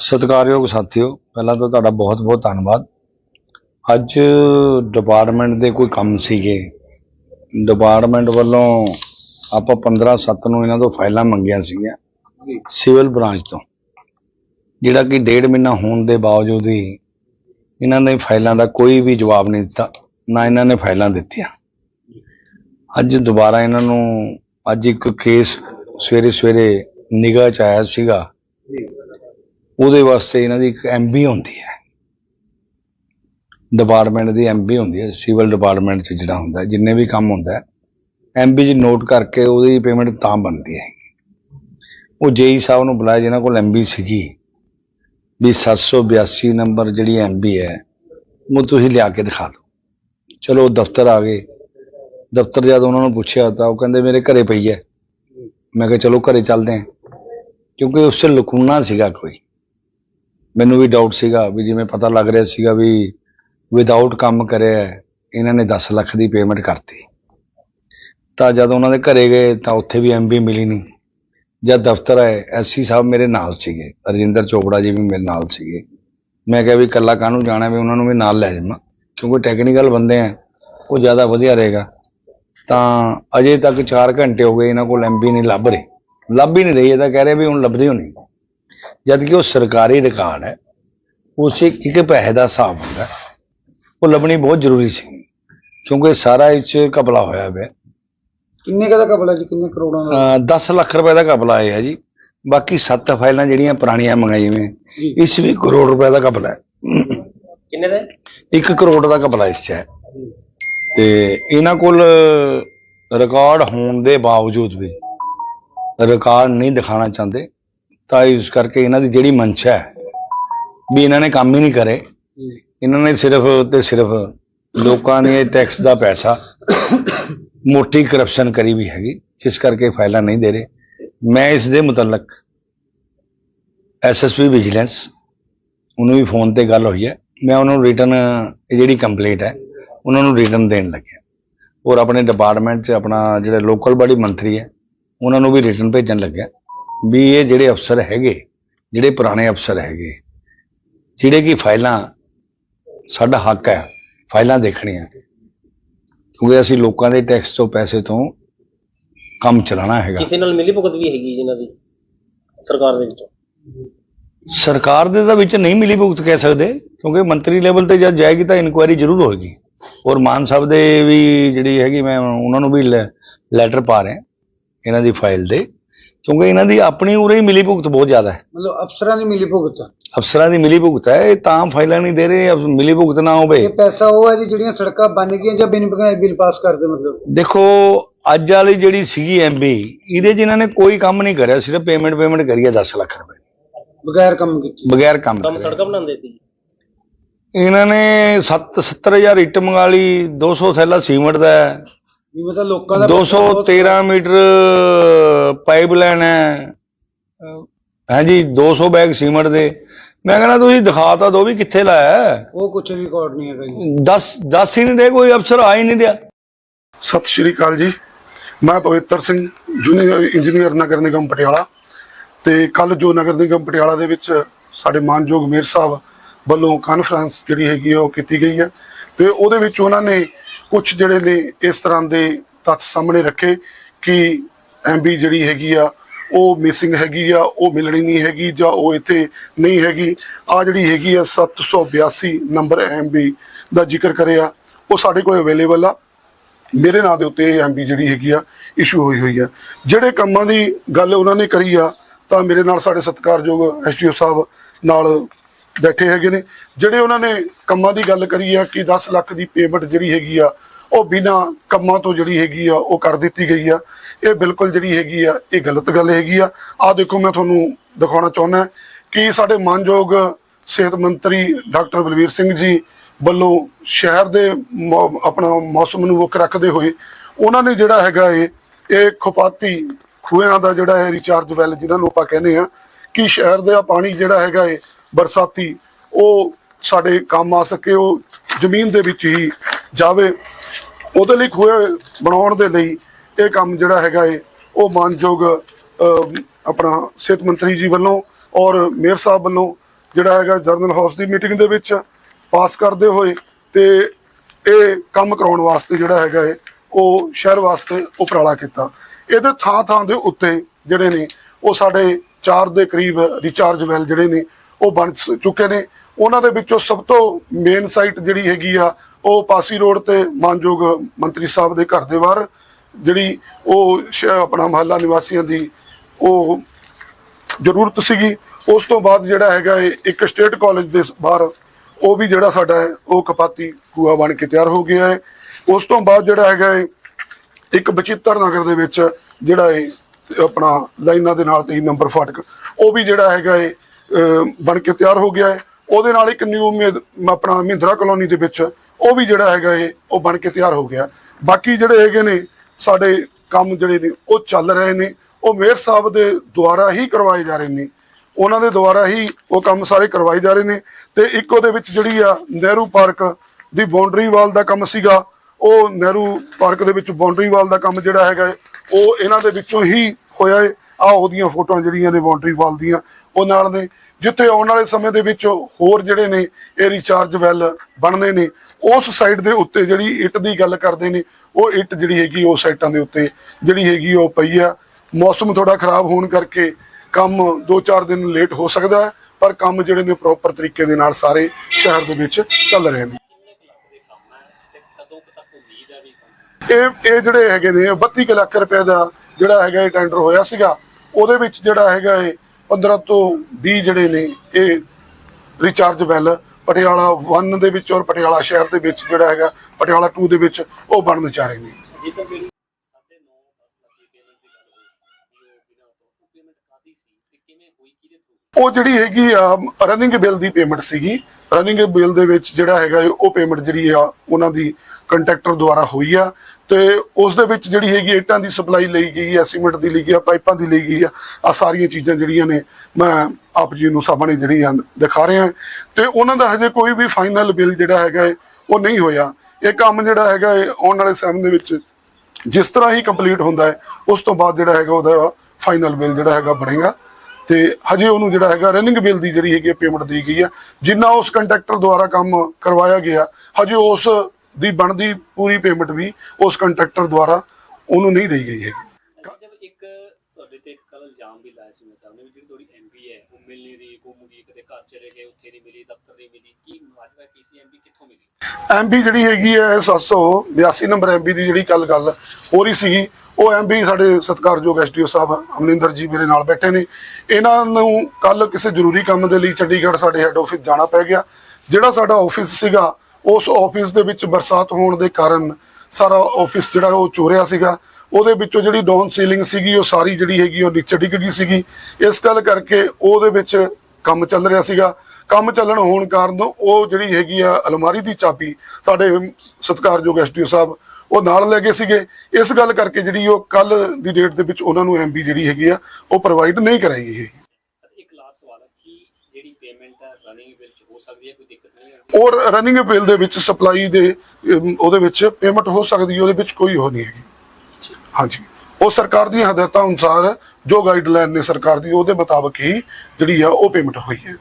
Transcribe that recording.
ਸਤਿਕਾਰਯੋਗ ਸਾਥੀਓ, ਪਹਿਲਾਂ ਤਾਂ ਤੁਹਾਡਾ ਬਹੁਤ-ਬਹੁਤ ਧੰਨਵਾਦ। ਅੱਜ ਡਿਪਾਰਟਮੈਂਟ ਦੇ ਕੋਈ ਕੰਮ ਸੀਗੇ। ਡਿਪਾਰਟਮੈਂਟ ਵੱਲੋਂ ਆਪਾਂ 15/7 ਨੂੰ ਇਹਨਾਂ ਤੋਂ ਫਾਈਲਾਂ ਮੰਗੀਆਂ ਸੀਗੀਆਂ ਸਿਵਲ ਬ੍ਰਾਂਚ ਤੋਂ। ਜਿਹੜਾ ਕਿ ਡੇਢ ਮਹੀਨਾ ਹੋਣ ਦੇ ਬਾਵਜੂਦ ਵੀ ਇਹਨਾਂ ਨੇ ਫਾਈਲਾਂ ਦਾ ਕੋਈ ਵੀ ਜਵਾਬ ਨਹੀਂ ਦਿੱਤਾ, ਨਾ ਇਹਨਾਂ ਨੇ ਫਾਈਲਾਂ ਦਿੱਤੀਆਂ। ਅੱਜ ਦੁਬਾਰਾ ਇਹਨਾਂ ਨੂੰ, ਅੱਜ ਇੱਕ ਕੇਸ ਸਵੇਰੇ ਸਵੇਰੇ ਨਿਗਾਹ ਚ ਆਇਆ ਸੀਗਾ। ਉਹਦੇ ਵਾਸਤੇ ਇਹਨਾਂ ਦੀ ਇੱਕ ਐਮਬੀ ਹੁੰਦੀ ਹੈ। ਡਿਪਾਰਟਮੈਂਟ ਦੀ ਐਮਬੀ ਹੁੰਦੀ ਹੈ ਸਿਵਲ ਡਿਪਾਰਟਮੈਂਟ ਚ ਜਿਹੜਾ ਹੁੰਦਾ ਜਿੰਨੇ ਵੀ ਕੰਮ ਹੁੰਦਾ ਐਮਬੀ 'ਚ ਨੋਟ ਕਰਕੇ ਉਹਦੀ ਪੇਮੈਂਟ ਤਾਂ ਬਣਦੀ ਹੈ। ਉਹ ਜੇਈ ਸਾਹਿਬ ਨੂੰ ਬੁਲਾਇਆ ਜਿਹਨਾਂ ਕੋਲ ਐਮਬੀ ਸੀਗੀ, ਵੀ 782 ਨੰਬਰ ਜਿਹੜੀ ਐਮਬੀ ਹੈ ਉਹ ਤੁਸੀਂ ਲਿਆ ਕੇ ਦਿਖਾ ਦਿਓ। ਚਲੋ ਦਫ਼ਤਰ ਆ ਗਏ। ਦਫ਼ਤਰ ਜਦ ਉਹਨਾਂ ਨੂੰ ਪੁੱਛਿਆ ਤਾਂ ਉਹ ਕਹਿੰਦੇ, ਮੇਰੇ ਘਰੇ ਪਈ ਹੈ। ਮੈਂ ਕਿਹਾ, ਚਲੋ, ਘਰੇ ਚੱਲਦੇ ਹਾਂ। ਕਿਉਂਕਿ ਉਸ 'ਚ ਲਕੂਨਾ ਸੀਗਾ ਕੋਈ। ਮੈਨੂੰ ਵੀ ਡਾਊਟ ਸੀਗਾ ਵੀ ਜਿਵੇਂ ਪਤਾ ਲੱਗ ਰਿਹਾ ਸੀਗਾ ਵੀ ਵਿਦਆਊਟ ਕੰਮ ਕਰਿਆ ਇਹਨਾਂ ਨੇ 10 ਲੱਖ ਦੀ ਪੇਮੈਂਟ ਕਰਤੀ। ਤਾਂ ਜਦ ਉਹਨਾਂ ਦੇ ਘਰੇ ਗਏ ਤਾਂ ਉੱਥੇ ਵੀ ਐਮਬੀ ਮਿਲੀ ਨਹੀਂ ਜਦ ਦਫ਼ਤਰ ਆਏ ਐਸਸੀ ਸਾਹਿਬ ਮੇਰੇ ਨਾਲ ਸੀਗੇ, ਰਜਿੰਦਰ ਚੋਪੜਾ ਜੀ ਵੀ ਮੇਰੇ ਨਾਲ ਸੀਗੇ। ਮੈਂ ਕਿਹਾ ਵੀ ਇਕੱਲਾ ਕਾਹਨੂੰ ਜਾਣਾ ਵੀ ਉਹਨਾਂ ਨੂੰ ਵੀ ਨਾਲ ਲੈ ਜਾਵਾਂ, ਕਿਉਂਕਿ ਟੈਕਨੀਕਲ ਬੰਦੇ ਆ, ਉਹ ਜ਼ਿਆਦਾ ਵਧੀਆ ਰਹੇਗਾ। ਤਾਂ ਅਜੇ ਤੱਕ 4 ਘੰਟੇ ਹੋ ਗਏ, ਇਹਨਾਂ ਕੋਲ ਐਮਬੀ ਨਹੀਂ ਲੱਭ ਰਹੀ। ਲੱਭ ਹੀ ਨਹੀਂ ਰਹੀ, ਇਹ ਤਾਂ ਕਹਿ ਰਹੇ ਵੀ ਹੁਣ ਲੱਭਦੇ ਹੋ ਨਹੀਂ। ਜਦ ਕਿ ਉਹ ਸਰਕਾਰੀ ਰਿਕਾਰਡ ਹੈ ਉਸੇ ਇੱਕ ਪੈਸੇ ਦਾ ਹਿਸਾਬ ਹੁੰਦਾ। ਉਹ ਲੱਭਣੀ ਬਹੁਤ ਜ਼ਰੂਰੀ ਸੀ ਕਿਉਂਕਿ ਸਾਰਾ ਇਹ 'ਚ ਘਪਲਾ ਹੋਇਆ ਪਿਆ। ਕਿੰਨੇ ਕਦਾ ਕਬਲਾ ਜੀ? ਕਿੰਨੇ ਕਰੋੜਾਂ ਦਾ? ਅਹ 10 ਲੱਖ ਰੁਪਏ ਦਾ ਘਪਲਾ ਆਇਆ ਜੀ। ਬਾਕੀ 7 ਫਾਈਲਾਂ ਜਿਹੜੀਆਂ ਪੁਰਾਣੀਆਂ ਮੰਗਾਈਆਂ ਨੇ। ਇਸ ਵੀ ਕਰੋੜ ਰੁਪਏ ਦਾ ਘਪਲਾ ਹੈ। ਕਿੰਨੇ ਦਾ? 1 ਕਰੋੜ ਦਾ ਘਪਲਾ ਇਸ 'ਚ ਹੈ। ਤੇ ਇਹਨਾਂ ਕੋਲ ਰਿਕਾਰਡ ਹੋਣ ਦੇ ਬਾਵਜੂਦ ਵੀ ਰਿਕਾਰਡ ਨਹੀਂ ਦਿਖਾਣਾ ਚਾਹੁੰਦੇ। ਤਾਂ ਇਸ ਕਰਕੇ ਇਹਨਾਂ ਦੀ ਜਿਹੜੀ ਮਨਸ਼ਾ ਹੈ ਵੀ ਇਹਨਾਂ ਨੇ ਕੰਮ ਹੀ ਨਹੀਂ ਕਰੇ। ਇਹਨਾਂ ਨੇ ਸਿਰਫ ਤੇ ਸਿਰਫ ਲੋਕਾਂ ਦੇ ਟੈਕਸ ਦਾ ਪੈਸਾ ਮੋਟੀ ਕਰਪਸ਼ਨ ਕਰੀ ਵੀ ਹੈਗੀ ਜਿਸ ਕਰਕੇ ਫਾਈਲਾਂ ਨਹੀਂ ਦੇ ਰਹੇ। ਮੈਂ ਇਸ ਦੇ ਮੁਤਲਕ ਐਸਐਸਪੀ ਵਿਜੀਲੈਂਸ ਉਹਨੂੰ ਵੀ ਫੋਨ ਤੇ ਗੱਲ ਹੋਈ ਹੈ। ਮੈਂ ਉਹਨਾਂ ਨੂੰ ਰਿਟਰਨ ਇਹ ਜਿਹੜੀ ਕੰਪਲੀਟ ਹੈ ਉਹਨਾਂ ਨੂੰ ਰਿਟਰਨ ਦੇਣ ਲੱਗਿਆ। ਔਰ ਆਪਣੇ ਡਿਪਾਰਟਮੈਂਟ 'ਚ ਆਪਣਾ ਜਿਹੜੇ ਲੋਕਲ ਬਾਡੀ ਮੰਤਰੀ ਹੈ ਉਹਨਾਂ ਨੂੰ ਵੀ ਰਿਟਰਨ ਭੇਜਣ ਲੱਗਿਆ। ਵੀ ਇਹ ਜਿਹੜੇ ਅਫਸਰ ਹੈਗੇ ਜਿਹੜੇ ਪੁਰਾਣੇ ਅਫਸਰ ਹੈਗੇ ਜਿਹੜੇ ਕਿ ਫਾਈਲਾਂ ਸਾਡਾ ਹੱਕ ਹੈ ਫਾਈਲਾਂ ਦੇਖਣੀਆਂ। ਕਿਉਂਕਿ ਅਸੀਂ ਲੋਕਾਂ ਦੇ ਟੈਕਸ ਤੋਂ ਪੈਸੇ ਤੋਂ ਕੰਮ ਚਲਾਉਣਾ ਹੈਗਾ। ਕਿਸੇ ਨਾਲ ਮਿਲੀ ਭੁਗਤ ਵੀ ਹੈਗੀ ਜਿਨ੍ਹਾਂ ਦੀ ਸਰਕਾਰ ਦੇ ਵਿੱਚ? ਸਰਕਾਰ ਦੇ ਤਾਂ ਵਿੱਚ ਨਹੀਂ ਮਿਲੀ ਭੁਗਤ ਕਹਿ ਸਕਦੇ ਕਿਉਂਕਿ ਮੰਤਰੀ ਲੈਵਲ ਤੇ ਜਦ ਜਾਏਗੀ ਤਾਂ ਇਨਕੁਆਇਰੀ ਜ਼ਰੂਰ ਹੋਏਗੀ। ਔਰ ਮਾਨ ਸਾਹਿਬ ਦੇ ਵੀ ਜਿਹੜੀ ਹੈਗੀ ਮੈਂ ਉਹਨਾਂ ਨੂੰ ਵੀ ਲੈਟਰ ਪਾ ਰਿਹਾ ਇਹਨਾਂ ਦੀ ਫਾਈਲ ਦੇ। ਕਿਉਂਕਿ ਇਹਨਾਂ ਦੀ ਆਪਣੀ ਉਰੇ ਹੀ ਮਿਲੀ ਭੁਗਤ ਬਹੁਤ ਜ਼ਿਆਦਾ ਹੈ। ਮਤਲਬ ਅਫਸਰਾਂ ਦੀ ਮਿਲੀ ਭੁਗਤ। ਅਫਸਰਾਂ ਦੀ ਮਿਲੀ ਭੁਗਤ ਹੈ ਇਹ ਤਾਂ ਫਾਈਲਾਂ ਨਹੀਂ ਦੇ ਰਹੇ ਅਫ- ਮਿਲੀ ਭੁਗਤ ਨਾ ਹੋਵੇ। ਇਹ ਪੈਸਾ ਉਹ ਹੈ ਜੀ ਜਿਹੜੀਆਂ ਸੜਕਾਂ ਬਣ ਗਈਆਂ ਜਾਂ ਬਿਨ ਬਗਾਏ ਬਿੱਲ ਪਾਸ ਕਰਦੇ ਮਤਲਬ। ਦੇਖੋ ਅੱਜ ਵਾਲੀ ਜਿਹੜੀ ਸੀਗੀ ਐਮਬੀ ਇਹਦੇ 'ਚ ਇਹਨਾਂ ਨੇ ਕੋਈ ਕੰਮ ਨਹੀਂ ਕਰਿਆ ਸਿਰਫ ਪੇਮੈਂਟ ਪੇਮੈਂਟ ਕਰੀ ਹੈ 10 ਲੱਖ ਰੁਪਏ। ਬਗੈਰ ਕੰਮ ਕੀਤੇ। ਬਗੈਰ ਕੰਮ ਕੰਮ ਕਰੇ। ਸੜਕਾਂ ਬਣਾਉਂਦੇ ਸੀ। ਇਹਨਾਂ ਨੇ 7 70000 ਇੱਟ ਮੰਗਾ ਲਈ 200 ਥੈਲਾ ਸੀਮੈਂਟ ਦਾ ਹੈ। ਵੀ ਮਤਲਬ ਲੋਕਾਂ ਦਾ 213 ਮੀਟਰ ਪਾਈਪਲਾਈਨ ਹੈ। ਹਾਂਜੀ 200 ਬੈਗ ਸੀਮੈਂਟ ਦੇ। ਮੈਂ ਕਹਿੰਦਾ ਤੁਸੀਂ ਦਿਖਾ ਤਾਂ ਦੋ ਵੀ ਕਿੱਥੇ ਲਾਇਆ ਹੈ? ਉਹ ਕੁਝ ਰਿਕਾਰਡ ਨਹੀਂ ਹੈਗਾ ਜੀ। 10 10 ਹੀ ਨਹੀਂ ਦੇ ਕੋਈ ਅਫਸਰ ਆ ਹੀ ਨਹੀਂ ਰਿਹਾ। ਸਤਿ ਸ਼੍ਰੀ ਅਕਾਲ ਜੀ। ਮੈਂ ਪਵਿੱਤਰ ਸਿੰਘ ਜੂਨੀਅਰ ਇੰਜੀਨੀਅਰ ਨਗਰ ਨਿਗਮ ਪਟਿਆਲਾ। ਤੇ ਕੱਲ ਜੋ ਨਗਰ ਨਿਗਮ ਪਟਿਆਲਾ ਦੇ ਵਿੱਚ ਸਾਡੇ ਮਾਨਯੋਗ ਮੇਅਰ ਸਾਹਿਬ ਵੱਲੋਂ ਕਾਨਫਰੰਸ ਜਿਹੜੀ ਹੈਗੀ ਆ ਉਹ ਕੀਤੀ ਗਈ ਹੈ। ਤੇ ਉਹਦੇ ਵਿੱਚ ਉਹਨਾਂ ਨੇ ਕੁਝ ਜਿਹੜੇ ਨੇ ਇਸ ਤਰ੍ਹਾਂ ਦੇ ਤੱਥ ਸਾਹਮਣੇ ਰੱਖੇ ਕਿ ਐਮਬੀ ਜਿਹੜੀ ਹੈਗੀ ਆ, ਉਹ ਮਿਸਿੰਗ ਹੈਗੀ ਆ, ਉਹ ਮਿਲਣੀ ਨਹੀਂ ਹੈਗੀ ਜਾਂ ਉਹ ਇੱਥੇ ਨਹੀਂ ਹੈਗੀ। ਆ ਜਿਹੜੀ ਹੈਗੀ ਆ 782 ਨੰਬਰ ਐਮਬੀ ਦਾ ਜ਼ਿਕਰ ਕਰਿਆ, ਉਹ ਸਾਡੇ ਕੋਲ ਅਵੇਲੇਬਲ ਆ। ਮੇਰੇ ਨਾਂ ਦੇ ਉੱਤੇ ਇਹ ਐਮਬੀ ਜਿਹੜੀ ਹੈਗੀ ਆ ਇਸ਼ੂ ਹੋਈ ਹੋਈ ਆ। ਜਿਹੜੇ ਕੰਮਾਂ ਦੀ ਗੱਲ ਉਹਨਾਂ ਨੇ ਕਰੀ ਆ, ਤਾਂ ਮੇਰੇ ਨਾਲ ਸਾਡੇ ਸਤਿਕਾਰਯੋਗ ਐਸਟੀਓ ਸਾਹਿਬ ਨਾਲ ਬੈਠੇ ਹੈਗੇ ਨੇ। ਜਿਹੜੇ ਉਹਨਾਂ ਨੇ ਕੰਮਾਂ ਦੀ ਗੱਲ ਕਰੀ ਆ ਕਿ 10 ਲੱਖ ਦੀ ਪੇਮੈਂਟ ਜਿਹੜੀ ਹੈਗੀ ਆ, ਉਹ ਬਿਨਾ ਕੰਮਾਂ ਤੋਂ ਜਿਹੜੀ ਹੈਗੀ ਆ, ਉਹ ਕਰ ਦਿੱਤੀ ਗਈ ਆ। ਇਹ ਬਿਲਕੁਲ ਜਿਹੜੀ ਹੈਗੀ ਆ, ਇਹ ਗਲਤ ਗੱਲ ਹੈਗੀ ਆ। ਆ ਦੇਖੋ, ਮੈਂ ਤੁਹਾਨੂੰ ਦਿਖਾਉਣਾ ਚਾਹੁੰਦਾ ਕਿ ਸਾਡੇ ਮਾਨਯੋਗ ਸਿਹਤ ਮੰਤਰੀ ਡਾਕਟਰ ਬਲਵੀਰ ਸਿੰਘ ਜੀ ਵੱਲੋਂ ਸ਼ਹਿਰ ਦੇ ਆਪਣਾ ਮੌਸਮ ਨੂੰ ਮੁੱਖ ਰੱਖਦੇ ਹੋਏ ਉਹਨਾਂ ਨੇ ਜਿਹੜਾ ਹੈਗਾ ਇਹ ਇਹ ਖੁਪਾਤੀ ਖੂਹਾਂ ਦਾ ਜਿਹੜਾ ਹੈ ਰਿਚਾਰਜ ਵੈਲ ਜਿਹਨਾਂ ਨੂੰ ਆਪਾਂ ਕਹਿੰਦੇ ਆ ਕਿ ਸ਼ਹਿਰ ਦਾ ਪਾਣੀ ਜਿਹੜਾ ਹੈਗਾ ਇਹ ਬਰਸਾਤੀ, ਉਹ ਸਾਡੇ ਕੰਮ ਆ ਸਕੇ, ਉਹ ਜ਼ਮੀਨ ਦੇ ਵਿੱਚ ਹੀ ਜਾਵੇ। ਉਹਦੇ ਲਈ ਖੂਹੇ ਬਣਾਉਣ ਦੇ ਲਈ ਇਹ ਕੰਮ ਜਿਹੜਾ ਹੈਗਾ ਏ, ਉਹ ਮਾਨਯੋਗ ਆਪਣਾ ਸਿਹਤ ਮੰਤਰੀ ਜੀ ਵੱਲੋਂ ਔਰ ਮੇਅਰ ਸਾਹਿਬ ਵੱਲੋਂ ਜਿਹੜਾ ਹੈਗਾ ਜਰਨਲ ਹਾਊਸ ਦੀ ਮੀਟਿੰਗ ਦੇ ਵਿੱਚ ਪਾਸ ਕਰਦੇ ਹੋਏ ਤੇ ਇਹ ਕੰਮ ਕਰਾਉਣ ਵਾਸਤੇ ਜਿਹੜਾ ਹੈਗਾ ਹੈ ਉਹ ਸ਼ਹਿਰ ਵਾਸਤੇ ਉਪਰਾਲਾ ਕੀਤਾ। ਇਹਦੇ ਥਾਂ ਥਾਂ ਦੇ ਉੱਤੇ ਜਿਹੜੇ ਨੇ, ਉਹ ਸਾਡੇ 4 ਦੇ ਕਰੀਬ ਰਿਚਾਰਜ ਵੈਲ ਜਿਹੜੇ ਨੇ ਉਹ ਬਣ ਚੁੱਕੇ ਨੇ। ਉਹਨਾਂ ਦੇ ਵਿੱਚੋਂ ਸਭ ਤੋਂ ਮੇਨ ਸਾਈਟ ਜਿਹੜੀ ਹੈਗੀ ਆ, ਉਹ ਪਾਸੀ ਰੋਡ ਤੇ ਮਾਨਯੋਗ ਮੰਤਰੀ ਸਾਹਿਬ ਦੇ ਘਰ ਦੇ ਬਾਹਰ, ਜਿਹੜੀ ਉਹ ਆਪਣਾ ਮਹੱਲਾ ਨਿਵਾਸੀਆਂ ਦੀ ਉਹ ਜ਼ਰੂਰਤ ਸੀਗੀ। ਉਸ ਤੋਂ ਬਾਅਦ ਜਿਹੜਾ ਹੈਗਾ ਇਹ ਇੱਕ ਸਟੇਟ ਕਾਲਜ ਦੇ ਬਾਹਰ, ਉਹ ਵੀ ਜਿਹੜਾ ਸਾਡਾ ਹੈ, ਉਹ ਕਪਾਤੀ ਕੂਆ ਬਣ ਕੇ ਤਿਆਰ ਹੋ ਗਿਆ ਹੈ। ਉਸ ਤੋਂ ਬਾਅਦ ਜਿਹੜਾ ਹੈਗਾ ਇਹ ਇੱਕ ਬਚਿੱਤਰ ਨਗਰ ਦੇ ਵਿੱਚ ਜਿਹੜਾ ਹੈ ਆਪਣਾ ਲਾਈਨਾਂ ਦੇ ਨਾਲ 23 ਨੰਬਰ ਫਾਟਕ, ਉਹ ਵੀ ਜਿਹੜਾ ਹੈਗਾ ਇਹ ਬਣ ਕੇ ਤਿਆਰ ਹੋ ਗਿਆ ਹੈ। ਉਹਦੇ ਨਾਲ ਇੱਕ ਨਿਊ ਆਪਣਾ ਮਹਿੰਦਰਾ ਕਲੋਨੀ ਦੇ ਵਿੱਚ ਉਹ ਵੀ ਜਿਹੜਾ ਹੈਗਾ ਇਹ ਉਹ ਬਣ ਕੇ ਤਿਆਰ ਹੋ ਗਿਆ ਬਾਕੀ ਜਿਹੜੇ ਹੈਗੇ ਨੇ ਸਾਡੇ ਕੰਮ ਜਿਹੜੇ ਨੇ ਉਹ ਚੱਲ ਰਹੇ ਨੇ। ਉਹ ਮੇਅਰ ਸਾਹਿਬ ਦੇ ਦੁਆਰਾ ਹੀ ਕਰਵਾਏ ਜਾ ਰਹੇ ਨੇ। ਉਹਨਾਂ ਦੇ ਦੁਆਰਾ ਹੀ ਉਹ ਕੰਮ ਸਾਰੇ ਕਰਵਾਏ ਜਾ ਰਹੇ ਨੇ। ਤੇ ਇੱਕ ਉਹਦੇ ਵਿੱਚ ਜਿਹੜੀ ਆ ਨਹਿਰੂ ਪਾਰਕ ਦੀ ਬਾਉਂਡਰੀ ਵਾਲ ਦਾ ਕੰਮ ਸੀਗਾ ਉਹ ਨਹਿਰੂ ਪਾਰਕ ਦੇ ਵਿੱਚ ਬਾਉਂਡਰੀ ਵਾਲ ਦਾ ਕੰਮ ਜਿਹੜਾ ਹੈਗਾ ਹੈ, ਉਹ ਇਹਨਾਂ ਦੇ ਵਿੱਚੋਂ ਹੀ ਹੋਇਆ ਹੈ। ਆ ਉਹਦੀਆਂ ਫੋਟੋਆਂ ਜਿਹੜੀਆਂ ਨੇ ਬਾਉਂਡਰੀ ਵਾਲ ਦੀਆਂ ਉਹ ਨਾਲ ਨੇ। ਜਿੱਥੇ ਆਉਣ ਵਾਲੇ ਸਮੇਂ ਦੇ ਵਿੱਚ ਹੋਰ ਜਿਹੜੇ ਨੇ ਇਹ ਰਿਚਾਰਜ ਵੈਲ ਬਣਦੇ ਨੇ, ਉਸ ਸਾਈਡ ਦੇ ਉੱਤੇ ਜਿਹੜੀ ਇੱਟ ਦੀ ਗੱਲ ਕਰਦੇ ਨੇ, ਉਹ ਇੱਟ ਜਿਹੜੀ ਹੈਗੀ ਉਹ ਸਾਈਟਾਂ ਦੇ ਉੱਤੇ ਜਿਹੜੀ ਹੈਗੀ ਉਹ ਪਈ ਆ। ਮੌਸਮ ਥੋੜਾ ਖਰਾਬ ਹੋਣ ਕਰਕੇ ਕੰਮ 2-4 ਦਿਨ ਲੇਟ ਹੋ ਸਕਦਾ ਹੈ, ਪਰ ਕੰਮ ਜਿਹੜੇ ਨੇ ਪ੍ਰੋਪਰ ਤਰੀਕੇ ਦੇ ਨਾਲ ਸਾਰੇ ਸ਼ਹਿਰ ਦੇ ਵਿੱਚ ਚੱਲ ਰਹੇ ਨੇ। ਇਹ ਇਹ ਜਿਹੜੇ ਹੈਗੇ ਨੇ 32 ਕੁ ਲੱਖ ਰੁਪਏ ਦਾ ਜਿਹੜਾ ਹੈਗਾ ਇਹ ਟੈਂਡਰ ਹੋਇਆ ਸੀਗਾ, ਉਹਦੇ ਵਿੱਚ ਜਿਹੜਾ ਹੈਗਾ ਇਹ 15 ਤੋਂ 20 ਜਿਹੜੇ ਨੇ ਇਹ ਰਿਚਾਰਜ ਵੈਲ ਪਟਿਆਲਾ 1 ਦੇ ਵਿੱਚ ਔਰ ਪਟਿਆਲਾ ਸ਼ਹਿਰ ਦੇ ਵਿੱਚ ਜਿਹੜਾ ਹੈਗਾ ਪਟਿਆਲਾ 2 ਦੇ ਵਿੱਚ ਉਹ ਬਣਨ ਜਾ ਰਹੇ ਨੇ। ਜੀ ਸਰ ਜਿਹੜੀ 9.5 10 ਲੱਖ ਦੀ ਪੇਮੈਂਟ ਦੀ ਗੱਲ ਹੋਈ ਵੀ ਉਹ ਬਿਨਾਂ ਤੋਂ ਪੇਮੈਂਟ ਕਾਦੀ ਸੀ ਤੇ ਕਿਵੇਂ ਹੋਈ ਕਿਹਦੇ ਥਰੂ ਉਹ ਜਿਹੜੀ ਹੈਗੀ ਆ ਰਨਿੰਗ ਬਿੱਲ ਦੀ ਪੇਮੈਂਟ ਸੀਗੀ। ਰਨਿੰਗ ਬਿੱਲ ਦੇ ਵਿੱਚ ਜਿਹੜਾ ਹੈਗਾ ਉਹ ਪੇਮੈਂਟ ਜਿਹੜੀ ਆ ਉਹਨਾਂ ਦੀ ਕੰਟਰੈਕਟਰ ਦੁਆਰਾ ਹੋਈ ਆ। ਤੇ ਉਸ ਦੇ ਵਿੱਚ ਜਿਹੜੀ ਹੈਗੀ ਇੱਟਾਂ ਦੀ ਸਪਲਾਈ ਲਈ ਗਈ ਹੈ, ਸੀਮੈਂਟ ਦੀ ਲਈ ਗਈ ਆ ਪਾਈਪਾਂ ਦੀ ਲਈ ਗਈ ਆ ਆ ਸਾਰੀਆਂ ਚੀਜ਼ਾਂ ਜਿਹੜੀਆਂ ਨੇ ਮੈਂ ਆਪ ਜੀ ਨੂੰ ਸਾਹਮਣੇ ਜਿਹੜੀਆਂ ਦਿਖਾ ਰਿਹਾ। ਤੇ ਉਹਨਾਂ ਦਾ ਹਜੇ ਕੋਈ ਵੀ ਫਾਈਨਲ ਬਿੱਲ ਜਿਹੜਾ ਹੈਗਾ ਉਹ ਨਹੀਂ ਹੋਇਆ। ਇਹ ਕੰਮ ਜਿਹੜਾ ਹੈਗਾ ਆਉਣ ਵਾਲੇ ਸਮੇਂ ਦੇ ਵਿੱਚ ਜਿਸ ਤਰ੍ਹਾਂ ਹੀ ਕੰਪਲੀਟ ਹੁੰਦਾ ਹੈ, ਉਸ ਤੋਂ ਬਾਅਦ ਜਿਹੜਾ ਹੈਗਾ ਉਹਦਾ ਫਾਈਨਲ ਬਿੱਲ ਜਿਹੜਾ ਹੈਗਾ ਬਣੇਗਾ। ਤੇ ਹਜੇ ਉਹਨੂੰ ਜਿਹੜਾ ਹੈਗਾ ਰਨਿੰਗ ਬਿੱਲ ਦੀ ਜਿਹੜੀ ਹੈਗੀ ਪੇਮੈਂਟ ਦੀ ਗਈ ਆ ਜਿੰਨਾ ਉਸ ਕੰਟਰੈਕਟਰ ਦੁਆਰਾ ਕੰਮ ਕਰਵਾਇਆ ਗਿਆ, ਹਜੇ ਉਸ ਦੀ ਬਣਦੀ ਪੂਰੀ ਪੇਮੈਂਟ ਵੀ ਉਸ ਕੰਟਰੈਕਟਰ ਦੁਆਰਾ ਉਹਨੂੰ ਨਹੀਂ ਦੇਈ ਗਈ ਹੈ ਜਦ ਇੱਕ ਤੁਹਾਡੇ ਤੇ ਇੱਕ ਕੱਲ ਇਲਜ਼ਾਮ ਵੀ ਲਾਇਆ ਸੀ ਮੈਂ ਸਾਹਿਬ ਨੇ ਵੀ ਜਿਹੜੀ ਤੁਹਾਡੀ ਐਮਪੀ ਹੈ ਉਹ ਮਿਲ ਨਹੀਂ ਰਹੀ ਗੁੰਮ ਗਈ ਕਦੇ ਘਰ ਚਲੇ ਗਏ ਉੱਥੇ ਨਹੀਂ ਮਿਲੀ ਦਫ਼ਤਰ ਨਹੀਂ ਮਿਲੀ ਕੀ ਮਾਜਵਾ ਕਿਸੇ ਐਮਪੀ ਕਿੱਥੋਂ ਮਿਲੀ? ਐਮਬੀ ਜਿਹੜੀ ਹੈਗੀ ਹੈ 782 ਨੰਬਰ ਐਮਬੀ ਦੀ ਜਿਹੜੀ ਕੱਲ ਗੱਲ ਹੋ ਰਹੀ ਸੀਗੀ ਉਹ ਐਮਬੀ ਸਾਡੇ ਸਤਿਕਾਰਯੋਗ ਐਸਡੀਓ ਸਾਹਿਬ ਅਮਰਿੰਦਰ ਜੀ ਮੇਰੇ ਨਾਲ ਬੈਠੇ ਨੇ। ਇਹਨਾਂ ਨੂੰ ਕੱਲ ਕਿਸੇ ਜ਼ਰੂਰੀ ਕੰਮ ਦੇ ਲਈ ਚੰਡੀਗੜ੍ਹ ਸਾਡੇ ਹੈੱਡ ਆਫਿਸ ਜਾਣਾ ਪੈ ਗਿਆ। ਜਿਹੜਾ ਸਾਡਾ ਆਫਿਸ ਸੀਗਾ ਉਸ ਆਫਿਸ ਦੇ ਵਿੱਚ ਬਰਸਾਤ ਹੋਣ ਦੇ ਕਾਰਨ ਸਾਰਾ ਆਫਿਸ ਜਿਹੜਾ ਉਹ ਚੋਰਿਆ ਸੀਗਾ। ਉਹਦੇ ਵਿੱਚੋਂ ਜਿਹੜੀ ਡਾਊਨ ਸੀਲਿੰਗ ਸੀਗੀ, ਉਹ ਸਾਰੀ ਜਿਹੜੀ ਹੈਗੀ ਉਹ ਨੀਚੇ ਡਿੱਗ ਗਈ ਸੀਗੀ। ਇਸ ਗੱਲ ਕਰਕੇ ਉਹਦੇ ਵਿੱਚ ਕੰਮ ਚੱਲ ਰਿਹਾ ਸੀਗਾ। ਕੰਮ ਚੱਲਣ ਹੋਣ ਕਾਰਨ ਉਹ ਜਿਹੜੀ ਹੈਗੀ ਆ ਅਲਮਾਰੀ ਦੀ ਚਾਬੀ ਸਾਡੇ ਸਤਿਕਾਰਯੋਗ ਐਸਡੀਓ ਸਾਹਿਬ, ਉਹ ਨਾਲ ਲੈ ਗਏ ਸੀਗੇ। ਇਸ ਗੱਲ ਕਰਕੇ ਜਿਹੜੀ ਉਹ ਕੱਲ ਦੀ ਡੇਟ ਦੇ ਵਿੱਚ ਉਹਨਾਂ ਨੂੰ ਐਮਬੀ ਜਿਹੜੀ ਹੈਗੀ ਆ, ਉਹ ਪ੍ਰੋਵਾਈਡ ਨਹੀਂ ਕਰਾਈ ਗਈ ਹੈਗੀ ਅਤੇ ਇੱਕ ਲਾਸਟ ਸਵਾਲ ਹੈ ਕਿ ਜਿਹੜੀ ਪੇਮੈਂਟ ਹੈ ਰਨਿੰਗ ਬਿੱਲ ਚ ਹੋ ਸਕਦੀ ਹੈ ਕੋਈ ਦਿੱਕਤ ਨਹੀਂ ਹੈ ਔਰ ਰਨਿੰਗ ਬਿੱਲ ਦੇ ਵਿੱਚ ਸਪਲਾਈ ਦੇ ਅਮ, ਉਹਦੇ ਵਿੱਚ ਪੇਮੈਂਟ ਹੋ ਸਕਦੀ ਹੈ ਉਹਦੇ ਵਿੱਚ ਕੋਈ ਉਹ ਨਹੀਂ ਹੈਗੀ। ਹਾਂਜੀ। ਉਹ ਸਰਕਾਰ ਦੀਆਂ ਹਦਾਇਤਾਂ ਅਨੁਸਾਰ ਜੋ ਗਾਈਡਲਾਈਨ ਨੇ ਸਰਕਾਰ ਦੀ ਉਹਦੇ ਮੁਤਾਬਕ ਹੀ ਜਿਹੜੀ ਆ ਉਹ ਪੇਮੈਂਟ ਹੋਈ ਹੈ।